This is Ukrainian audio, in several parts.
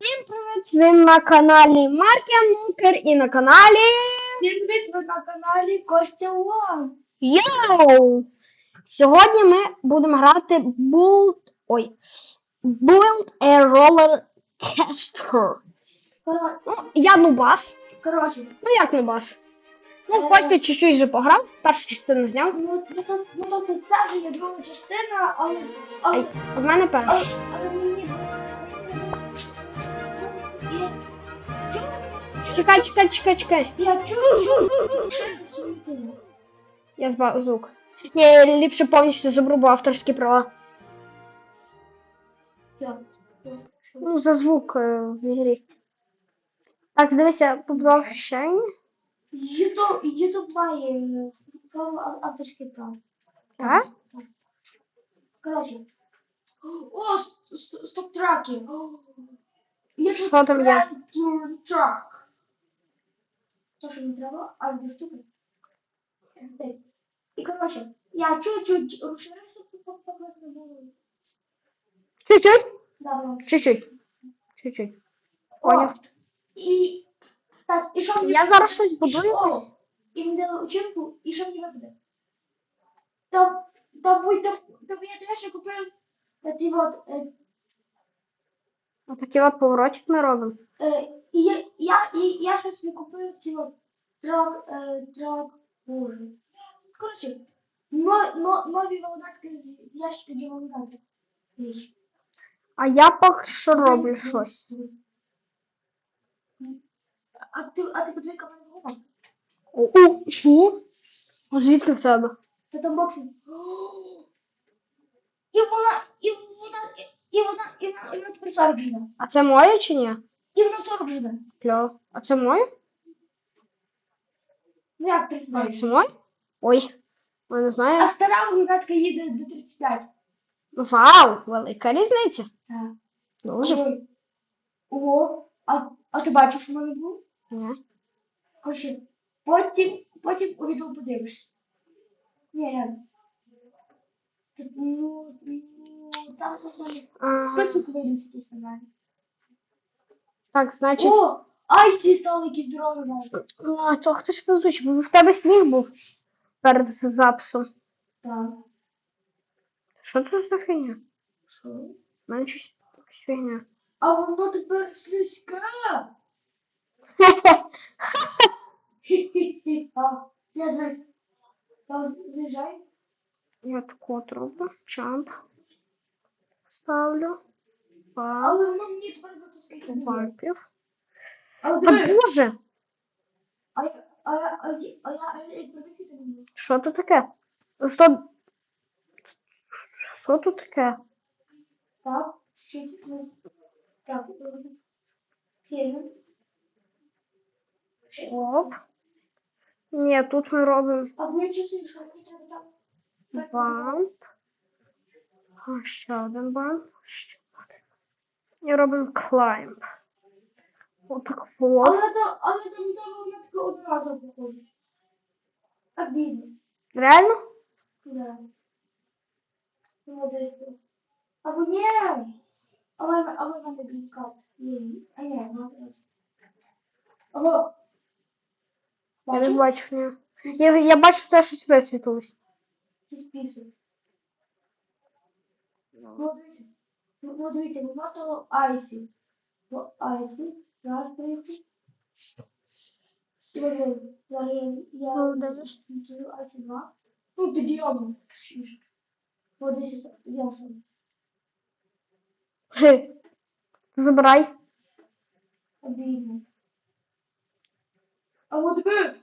Всім привіт! Ви на каналі Маркія Нукер і на каналі Всім привіт, ви на каналі Костя Уан. Йоу! Сьогодні ми будемо грати Build... Ой. Build a Roller Caster. Коро- Ну, я нубас. Коротше, Ну як нубас? Ну, Е. Костя чуть-чуть вже пограв, першу частину зняв. ну, ну, то- ну тобто це вже є друга частина, але, але, Ай, в мене але, перша. але мені Чекай, чекай, чекай, чекай. я чую, Я збав звук. Ні, ліпше повністю заберу, бо авторські права. Ну, за звук е, в ігрі. Так, дивися, побудовщення. Ютуб, Ютуб має е, право ав- авторське право. Так? Коротше. О, стоп-траки. Тут там є? трак. То, що не треба, але доступно. Е, І, коротше, я чуть-чуть розширився, поки не було. Чуть-чуть? Давно. Чуть-чуть. Чуть-чуть. Поняв. І, так, і що мені... Я зараз щось і будую. що? І мені дали учинку, і що мені випаде? Та, та будь, та, та мені теж ще купив е, ті от, е, Отакий от поворотик ми робимо. Е, і я, я, і я щось не купив ці от трак, е, трак, боже. Коротше, но, но, нові волонатки з, з ящика для волонаток. Віж. А я поки що роблю щось. А ти, а ти подивись камеру волонаток? О, о, що? А Звідки в тебе? Та там боксинг. І вона, і вона, і вона, і вона, і вона тепер 40 живе. А це моє чи ні? І вона 40 живе. Кльово. А це моє? Ну як А 39? це моє? Ой. Я не знаю. А стара волонатка їде до 35. Вау, велика різниця. Так. Дуже. Ой. Ого, а, а ти бачиш, що в мене був? Ні. Короче, потім, потім у відео подивишся. Ні, реально. Тут, ну, ну, там создали. Ага. Просто виліз якийсь сценарій. Так, значить. О, Айсі стали якісь дороги навіть. Ну, а то хто ж везучий? Бо в тебе сніг був перед записом. Так. Що це за фігня? Що? У мене щось якась фігня. А воно тепер слизьке. Хі-хі-хі. А, я дивись. Я з- заїжджаю. Я так от роблю. Чамп. Ставлю. Пар. Але воно мені тепер за це скільки дає. Варпів. Але Та диви. боже! А я, а я, а я, а я, а я, продавити не можу. Що тут таке? Сто... Що тут таке? Так, ще ну, так, Кевін. Оп. Ні, тут ми робимо А що мені треба там? так бамп. Ще один бамп. Ще один. І робимо клаймб. Отак вот. Але там, але там треба вона таке одноразово походить. Обідно. Реально? Да. Десь просто. Або ні. Але, але мене блінкат. Ні, а ні, ну раз. Алло. Я не бачу. Я, я бачу, що те щось висвітилось. Якийсь пісок. Ну, дивіться. Ну, ну, дивіться, воно стало Айсі. Ну, Айсі. Зараз приїхав. І от він. Зараз я, я, Ну, дивись. я Айсі 2. Ну, підйомом. Вот десь я сам. Хе. Забирай. Обідно. А от ви!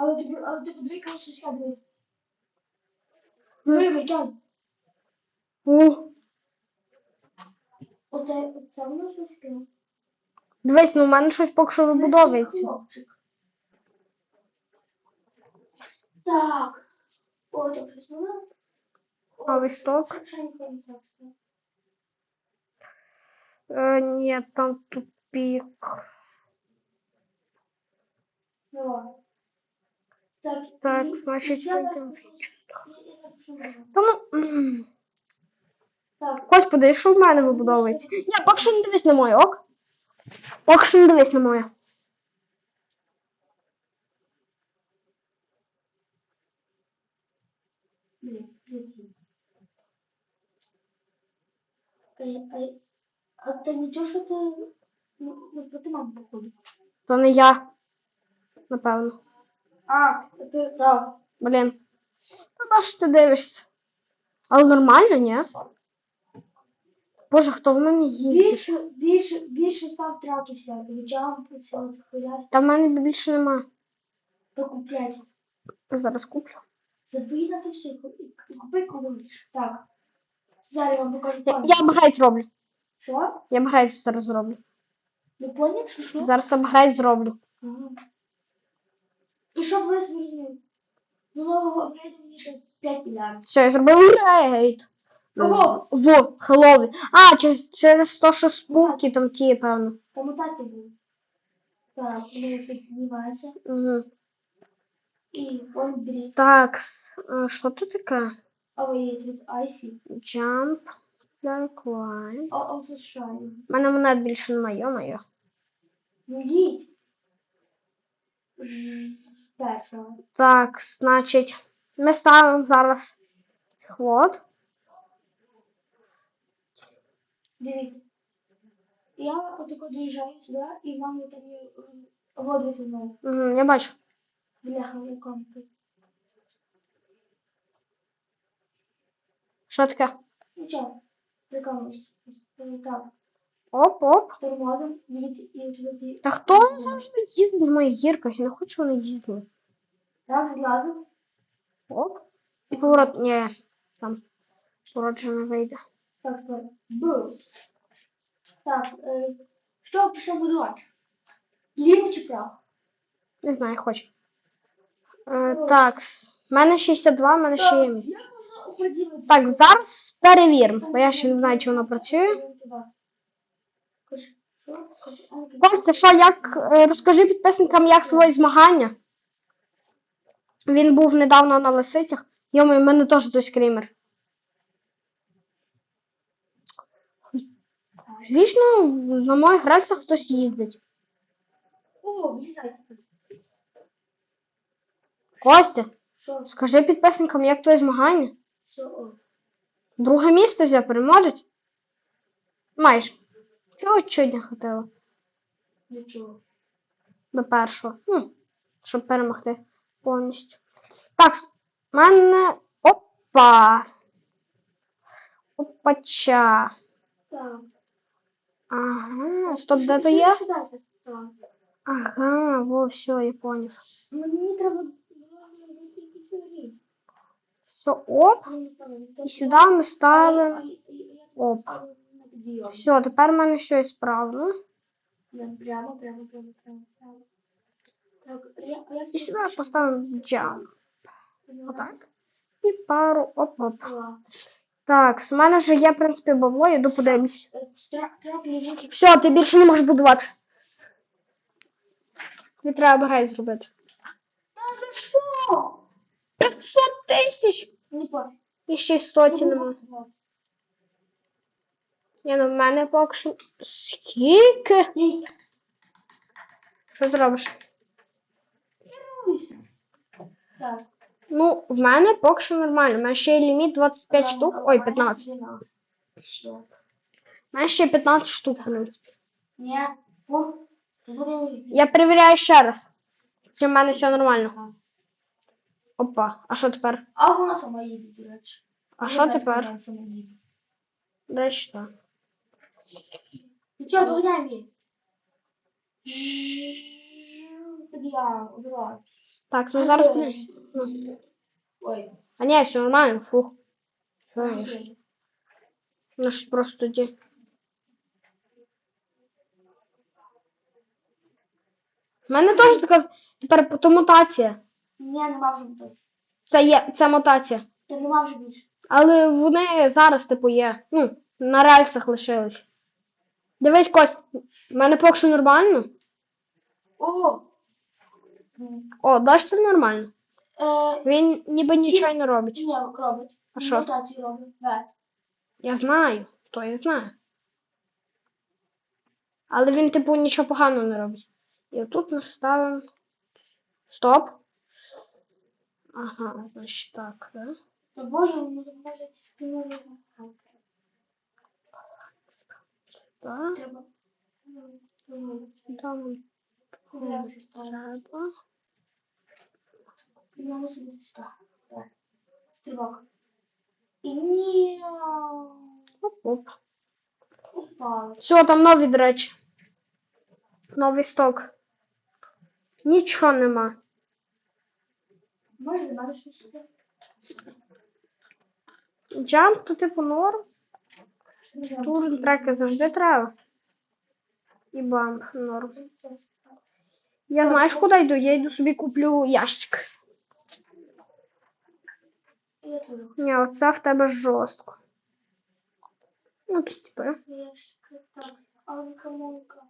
Але ти, але ти подивись, коли ще ще дивись. Ви, Микян, У. оце, оце у нас низьке. Дивись, ну в мене щось поки що вибудовується. Хлопчик. Так. О, там щось нове. О, Новий сток. ще- ще ніхто не так. Е, ні, там тупік. Давай. Так, Так, і- значить, і я зараз пойдем. покажу. Я- я що робити? Та ну. Подивись, що в мене вибудовується. Ні, поки що не дивись на моє, ок? Поки що не дивись на моє. Е, е, А то нічого, що ти ну, проти мами походу. То не я. Напевно. А, ти так. Блін. Ну, на що ти дивишся? Але нормально, ні? Боже, хто в мене їздить? Більше, більше, більше став траків всяких, джампи, хуяс. Та в мене більше нема. То купляй. Зараз куплю. Забий на те все і купи- і купи. Так. Зараз я вам покажу Я, план. я апгрейд зроблю. Що? Я апгрейд зараз зроблю. Не поняв, що що? Зараз апгрейд зроблю. Ага. І щоб ви зрозуміли, мені ще 5 мільярдів. Все, я зробив апгрейд. Кого? В Хеллоуін. А, через, через то, що спуки там ті, певно. Та мутація була. Так, вони піднімаються. Угу. І он дріт. Так, що тут таке? А ви є тут IC. Jump, like line. А shine. У мене монет більше немає, йо-моє. Ну їдь. Першого. Так, значить, ми ставимо зараз ход. Дивіться. Я отако доїжджаю сюди, і вам там є роз... Вот ви. Угу, я бачу. Бляха, в якому ти. Що таке? Нічого. Прикалуюсь. Е, Так. Оп, оп. Тормозом, дивіться, і от ті. Та хто завжди їздить на моїх гірках? Я не хочу, вони їздили. Так, злазив. Оп. І поворот. Ні, там. Поворот же не вийде. Так, скоро. Був. Так, е, хто пішов будувати? Ліво чи право? Не знаю, хочу. Е, так, в мене 62, в мене ще є місце. Як можна оприділити? Так, зараз перевіримо, бо я ще не знаю, чи воно працює. Кажи, що? Кажи, а, кажи. Костя, що, як, е, розкажи підписникам, як свої змагання. Він був недавно на лисицях. Йому, в мене теж той скрімер. Вічно на моїх рельсах хтось їздить. О, влізай. Костя, Що? скажи підписникам, як твої змагання. Що? Друге місце взяв, переможець? Майже. Чуть-чуть не хватило Нічого. до першого. Ну, щоб перемогти повністю. Так, в мене. Опа! Опача. Так. Ага, стоп, де то є? Ага, во, все, я поняв. Мені треба якийсь рейс. Все, оп. І сюди ми ставимо. Оп. Все, тепер в мене все справно. Прямо, прямо, прямо, прямо, прямо. Так, я, як І сюди поставимо джамп. Отак. І пару оп-оп. Так, у мене вже є, в принципі, бабло, йду подивлюсь. Трак. Все, ти більше не можеш будувати. Тобі треба грай зробити. Та за що? 500 тисяч! Не. І ще й 100 ті нема. Я ну в мене поки що. Скільки? Ні, Що зробиш? керуйся. Так. Ну, в мене поки що нормально. У мене ще є ліміт 25 штук. Ой, 15. У мене ще 15 штук, в принципі. Ні. Я перевіряю ще раз. Чи в мене все нормально. Опа, а що тепер? А вона сама їде, до речі. А що тепер? Вона сама їде. До речі, так. Доганяй я обираю. Так, ну зараз. Ну. Ой. А ні, все нормально, фух. Все, Ну ж просто тоді. У мене теж така тепер то мутація. Ні, нема вже бути. Це є це мутація. Та нема вже більше. Але вони зараз, типу, є. Ну, на рельсах лишились. Дивись, Кость, в мене поки що нормально. О! О, дощ це нормально. Е, Він ніби нічого не робить. ні, робить. А що? Мутацію робить. Вет. Я знаю, то я знаю. Але він, типу, нічого поганого не робить. І тут ми ставимо. Стоп. Ага, значить так, да? Та боже, ну, може ці знаю. Треба. Треба. треба. Бути так. Так. Стрибок. І ні. Оп-оп. Упали. Все, там нові, до речі. Новий сток. Нічого нема. Може, немає щось? Джамп, то типу норм. Турн треки завжди треба. І бамп норм. Я знаєш, куди йду? Я йду собі куплю ящик. Ні, оце в тебе жорстко. Ну. Алкамонка.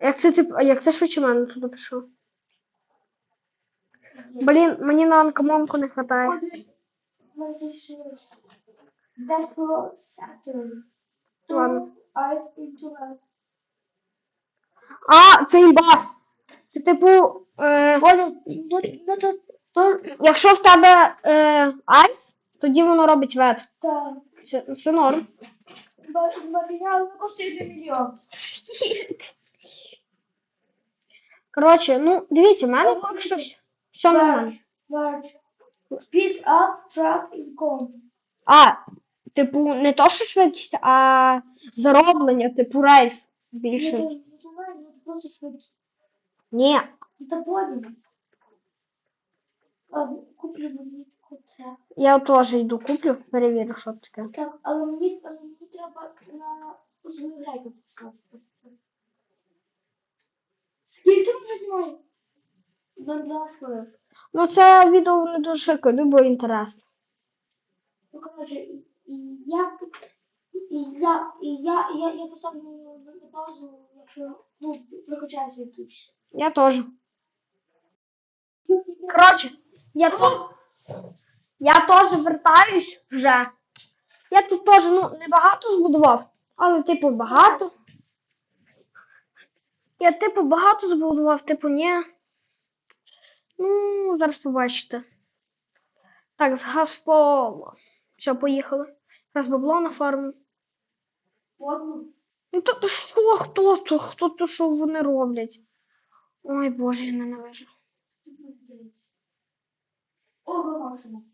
Як це тип, а як це швидше мене туди пішов? Блін, мені на анкамонку не вистачає. Deathful Saturn. Ладно. Eyes into light. А, це імба! Це типу. Е, Оля, ну, ну то, то, якщо в тебе е, айс, тоді воно робить вет. так. Це, це норм. Не коштує 1 мільйон. Коротше, ну, дивіться, в мене поки що все нормально. Large. Speed up, track in com. А, типу, не то, що швидкість, а зароблення, типу рейс то- ну, ну, то просто швидкість. Ні. Ну, то. А, Куплю мені таку. Я теж йду куплю, перевірю, що таке. Так, але мені, але мені треба на свою грайку поставити просто. Скільки ми вже? На 12 хвилин. Ну, це відео не дуже швидко, бо інтересно. Ну, коротше, я, я, я, я, я поставлю на, паузу, якщо, ну, прокачаюся і включуся. Я теж. Коротше, я тут. Я теж вертаюсь вже. Я тут теж, ну, не багато збудував, але типу багато. Я типу багато збудував, типу ні. Ну, зараз побачите. Так, з Газпола. Все, поїхали. Раз бабло на фарму. Ну то то що, хто то? Хто то що вони роблять? Ой боже, я ненавижу. О, ви максимум.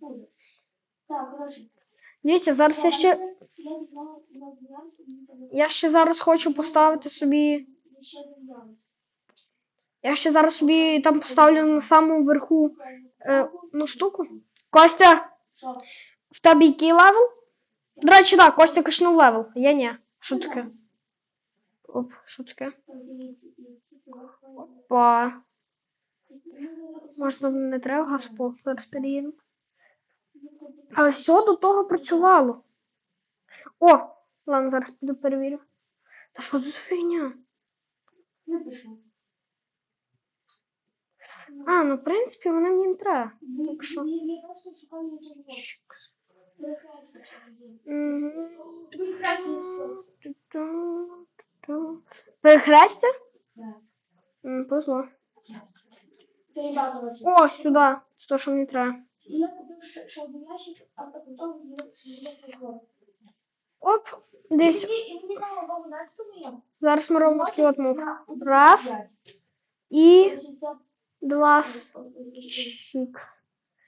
Так, коротше. Дивіться, зараз я ще. Я не знаю, на 12, мені там Я ще зараз хочу поставити собі. Я ще зараз собі там поставлю на самому верху е, ну, штуку. Костя, Що? В тебе який левел? До речі, так, Костя качнув левел. Я ні. Що таке? Оп, що таке? Па. Можна не треба газпол зараз. Але все до того працювало. О! Ладно, зараз піду перевірю. Та що за фігня? А, ну в принципі, вони мені не треба. Так що? Перехрестя. Так. Повезло. О, сюди. Це то, що мені треба. Оп, десь. Зараз ми робимо такий от мув. Раз. І два чікс.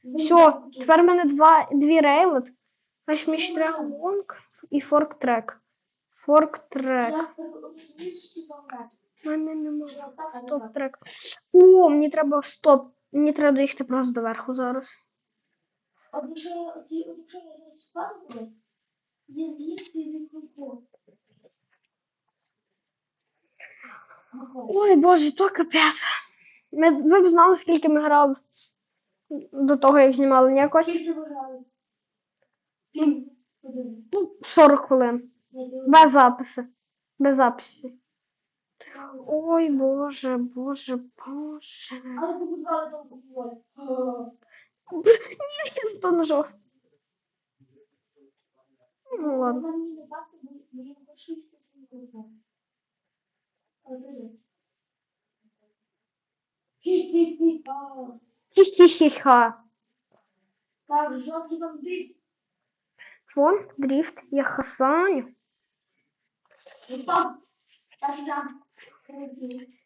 Все, тепер в мене два, дві рейлет. Ще треба лонг і форк трек. Форк трек. Я розумію, що це У мене немає. Стоп трек. О, мені треба стоп. Мені треба доїхати просто до верху зараз. От якщо я, зараз спаду я з'їм свій мікрофон. Ой, боже, то капець. Ми, ви б знали, скільки ми грали до того, як знімали ніякось. Скільки ви грали? Ну, 40 хвилин. Без запису. Без запису. Ой, боже, боже, боже. Але побудували довго волі. Ні, я не то нажав. Ну ладно. Хі-хі-хі-ха. Так, жорсткий бандит. Вон, дрифт, я хасаню.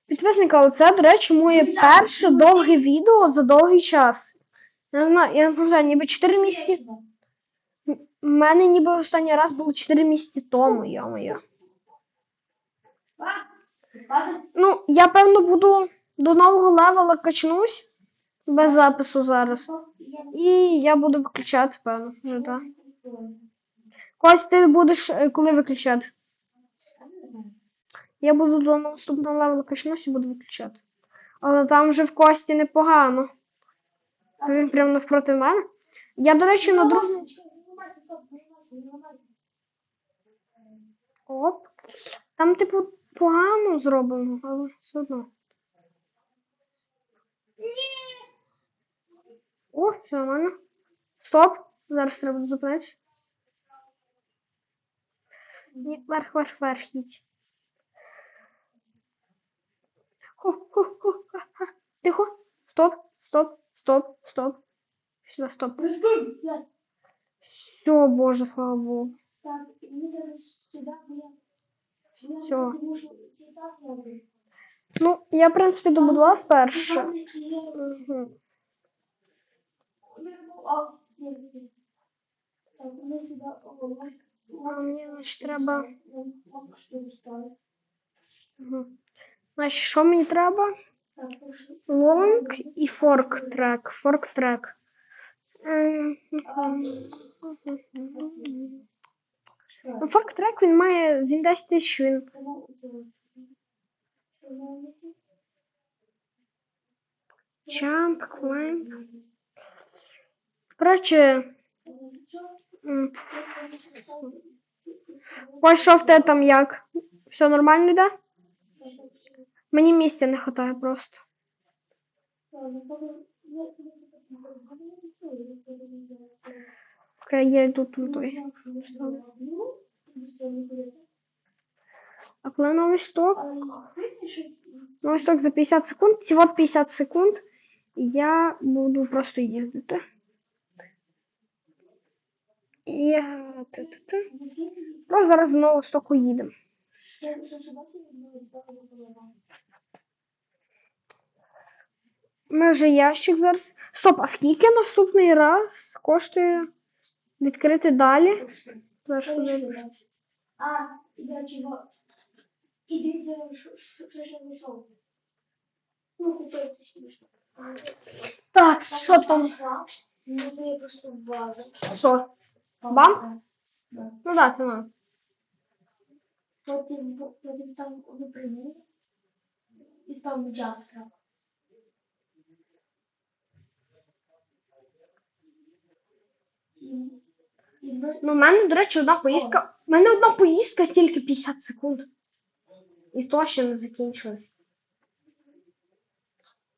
Підписника, оце, до речі, моє перше довге відео за довгий час. Я не знаю, я не знаю, ніби 4 місяці. У мене ніби останній раз було 4 місяці тому, йо-моє. Ну, я певно буду до нового левела качнусь без запису зараз. І я буду виключати, певно, вже так. Кось, ти будеш е, коли виключати? Я буду до наступного левела качнусь і буду виключати. Але там вже в кості непогано. Він прямо навпроти мене. Я, до речі, на другому. Оп. Там, типу, погано зроблено, але все одно. О, все нормально. Стоп. Зараз треба зупинитися. Ні, вверх, вверх, вверх їдь. Хо, хо, хо, ха, ха. Тихо. Стоп, стоп, стоп, стоп. Сюди, стоп. Рискуй, яс. Все, боже, слава Богу. Так, мені треба сюди, бо я... Все. Я можу цвітати роблю. Ну, я, в принципі, добудував перше. Там є... Угу. мені, значить, треба. Вон, вон, що ви ставите. Угу. Значить, що мені треба? Так, прошу. Лонг і форк трек. Форк трек. Ем, Ну, форк трек він має. Він 10 тисяч він. Тому це... Тому... Jump, climb. Коротше, м, ось що в те там як. Все нормально йде? Мені місця не вистачає просто. Окей, я йду тут той. А коли новий сток? Новий сток за 50 секунд. Всього 50 секунд. І я буду просто їздити. І е, та-та-та. Зараз знову стоку їдемо. Ми вже ящик зараз. Стоп, а скільки наступний раз коштує відкрити далі? Зараз. А, я чого? І дивіться, що ще знайшов. Ну, купив ти смішно. Так, що там? Ну, це є просто база. Що? Бам? Да. Ну це мав. Потім, потім сам випрямив і став джавка. Ну, в мене, до речі, одна поїздка. У мене одна поїздка тільки 50 секунд. І то ще не закінчилась.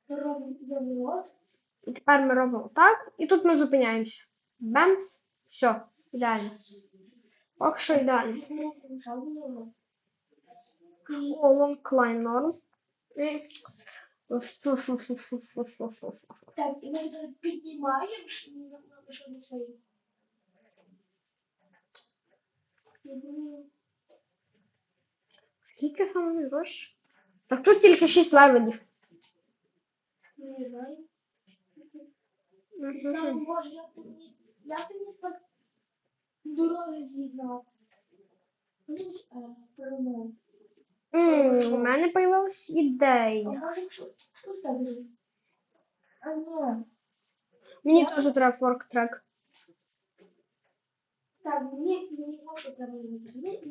робимо завод. І тепер ми робимо так. І тут ми зупиняємося. Бемс. Все, ідеально. Поки що ідеально. І О, long climb норм. І... Фу-фу-фу-фу-фу-фу-фу. так, і ми тепер піднімаємо, що ми на що не стоїть. Скільки саме найдорожче? Так тут тільки 6 левелів. Не знаю. І сам може, як ти мені, як ти мені так дороги з'єднав? Ну, е, перемог. М, У мене появилась А ідея. може, що що з тебе? А ні. Мені теж треба форк трек. Так, мені, мені може треба робити. Мені,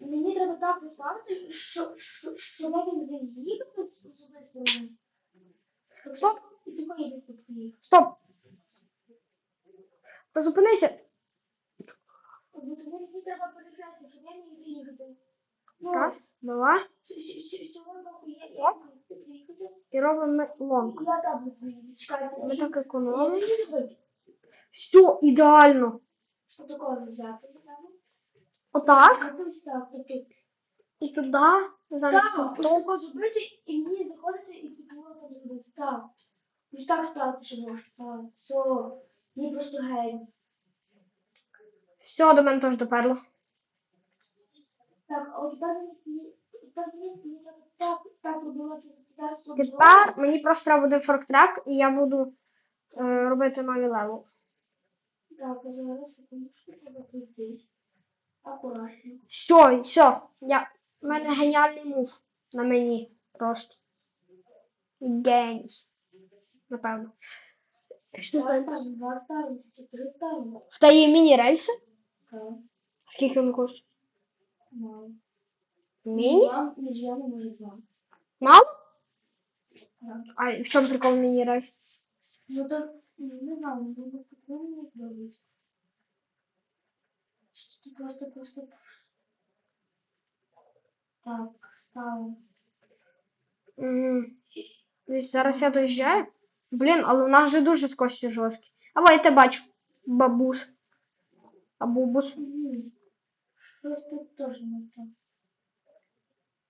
мені треба так поставити, що, що, що я не заїхати з з одної сторони. Стоп. І ти поїдеш тут поїхати. Стоп! Та Зупинися. Тоді мені треба перекрестити, щоб я міг заїхати. Ну, Раз, два. І робимо лонг. Я там приїду. Чекайте. Ми так економимо. Все, ідеально. Що такого взяти? Отак. Так, тут. І туди. Замість Так, ось тако зробити, і мені заходити, і підмогу там зробити. Так. Ось так стати, що можеш. Так, все. Мені просто гей. Все, до мене теж доперло. Так, а от тепер мені, так, так робити. Зараз тут Тепер мені просто треба буде форктрек, і я буду е, робити новий левел. Так, зараз секундочку, треба пройтись. Акуратно. Все, все. Я... У мене геніальний мув на мені. Просто. Геній. Напевно. Що Два знаю? ставимо, два ставимо, чотири ставимо. В тебе є міні-рейси? Так, Скільки вони коштують? мало. Міні? Два, між вами може два. Мало? Так. А в чому прикол міні-рейс? Ну то, ну, не знаю, ну не потрібно мені подобається. Що ти просто, просто... Так, ставимо. Угу. Десь зараз я доїжджаю. Блін, але в нас же дуже скості жорсткі. Або я тебе бачу. Бабус. А бубус. Щось тут теж не так.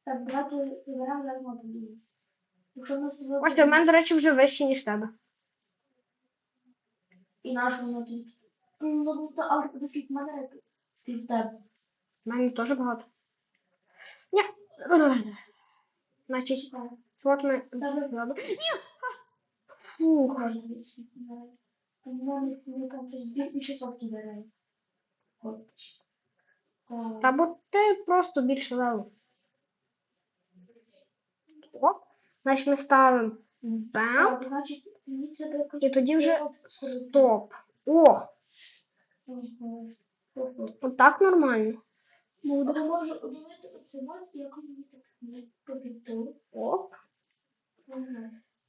Так, давайте заберемо зараз подію. Якщо в нас Ось у мене, до речі, вже вище, ніж тебе. І наш воно тут. Ну, ну, то, але в мене рек- скільки в тебе. У мене теж багато. Ні. Значить, от ми Давай. Зробимо. Фух. Можна скільки в мене. У мене, мені там це бі- більше сотки бере. Та бо ти просто більше левел. Оп. Значить ми ставимо бам. Так. І тоді вже от Стоп. О. Тобто, отак нормально.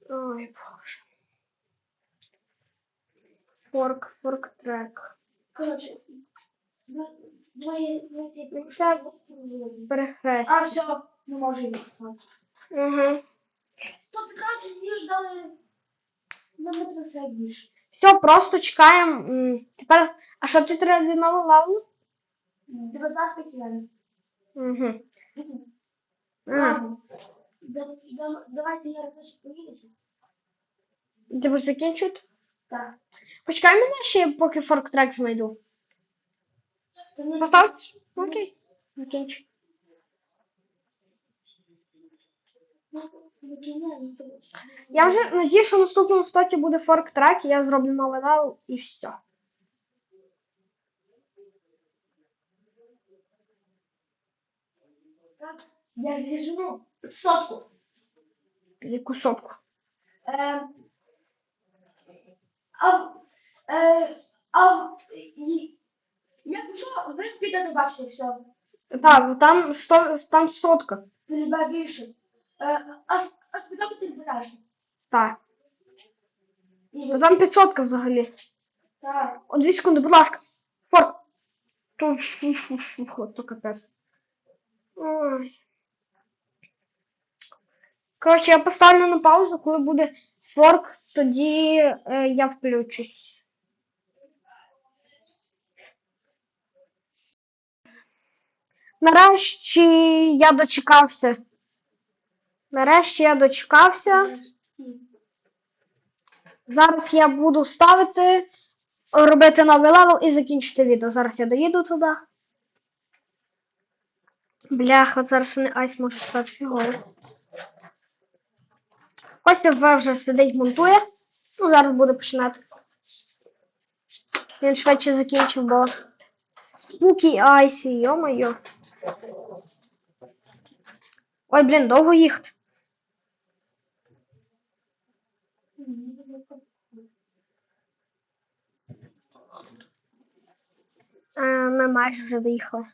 Ну, я можу Форк, форк трек. Коротше, два- двоє, двоє, Ну, двоє, це двоє. Перехрест. А, все, не можу їх стати. Угу. 115 мені ж дали на метро все більше. Все, просто чекаємо. м, Тепер. А що ти треба від нового левелу? 19 кілометрів. Угу. Ладно. Да- да- Давайте я разочек поїдуся. Ти будеш закінчувати? Так. Почекай мене ще, поки форк трек знайду. Поставиш? Окей. То- Я вже надію, що в наступному статі буде форк трек, і я зроблю новий левел і все. Я візьму сотку. Яку сотку. Е, а, е, а, і- якщо ви спіте не бачите все, Так, там, сто, там сотка. полюбе більше. Е, а, с- а спідометр береш. Так. І Там 500 взагалі. так. О, дві секунди, будь ласка. Форк. То, фу, фу, фу, фу, то капець. Ой. Коротше, я поставлю на паузу, коли буде форк, тоді е, я включусь. Нарешті я дочекався. Нарешті я дочекався. Зараз я буду ставити, робити новий левел і закінчити відео. Зараз я доїду туди. Бляха, зараз вони айс можуть стати фігово. Костя В вже сидить, монтує. Ну, зараз буде починати. Він швидше закінчив, бо спукі айсі, йо-моє. Ой, блін, довго їхати. Е, Ми майже вже доїхали.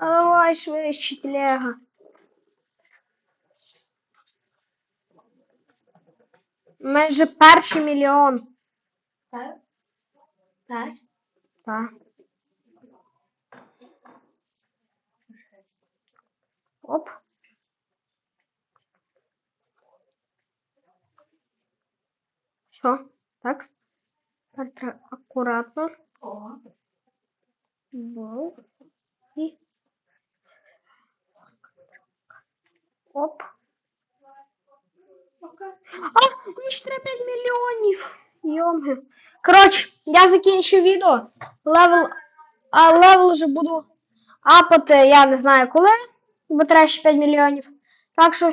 Давай швидше, телега. Майже перший мільйон. Так. Так. Так. Оп. Все. Так. Акуратно. О. Вау. І. Оп. О! А, мені треба 5 мільйонів. Йоми. Коротше, я закінчу відео. Левел. А левел вже буду апати, я не знаю коли, бо треба ще 5 мільйонів. Так що